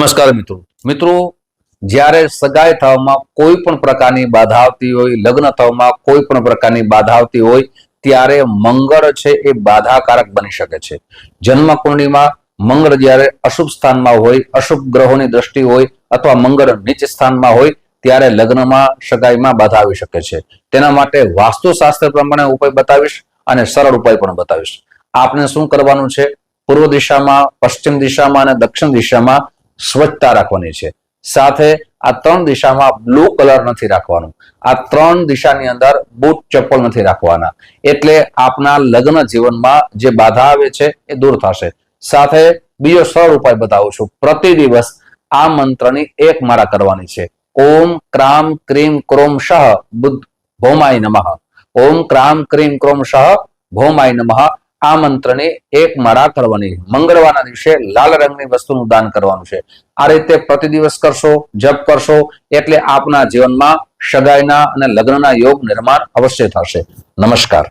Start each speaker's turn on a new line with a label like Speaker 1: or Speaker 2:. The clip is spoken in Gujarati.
Speaker 1: નમસ્કાર મિત્રો. મિત્રો, જ્યારે સગાઈ થવામાં કોઈ પણ પ્રકારની બાધા આવતી હોય, લગ્ન થવામાં કોઈ પણ પ્રકારની બાધા આવતી હોય, ત્યારે મંગળ છે એ બાધાકારક બની શકે છે. જન્મ કુંડળીમાં મંગળ જ્યારે અશુભ સ્થાનમાં હોય, અશુભ ગ્રહોની દ્રષ્ટિ હોય અથવા મંગળ નીચ સ્થાનમાં હોય, ત્યારે લગ્નમાં, સગાઈમાં બાધા આવી શકે છે. તેના માટે વાસ્તુશાસ્ત્ર પ્રમાણે ઉપાય બતાવીશ અને સરળ ઉપાય પણ બતાવીશ. આપને શું કરવાનું છે? પૂર્વ દિશામાં, પશ્ચિમ દિશામાં અને દક્ષિણ દિશામાં સ્વચ્છતા રાખવાની છે. સાથે આ ત્રણ દિશામાં બ્લુ કલર નથી રાખવાનું. આ ત્રણ દિશાની અંદર બૂટ ચપ્પલ નથી રાખવાના. એટલે આપના લગ્ન જીવનમાં જે બાધા આવે છે એ દૂર થશે. સાથે બીજો સરળ ઉપાય બતાવું છું. પ્રતિ દિવસ આ મંત્રની એક માળા કરવાની છે. ઓમ ક્રામ ક્રીમ ક્રોમ શહ બુદ્ધ ભૌમાય નમઃ. ઓમ ક્રામ ક્રીમ ક્રોમ શહ ભૌમાય નમઃ. આ મંત્રને એક માળા કરવાની. મંગળવારના દિવસે લાલ રંગની વસ્તુનું દાન કરવાનું છે. આ રીતે પ્રતિ દિવસ કરશો, જપ કરશો, એટલે આપના જીવનમાં સગાઈના અને લગ્નના યોગ નિર્માણ અવશ્ય થશે. નમસ્કાર.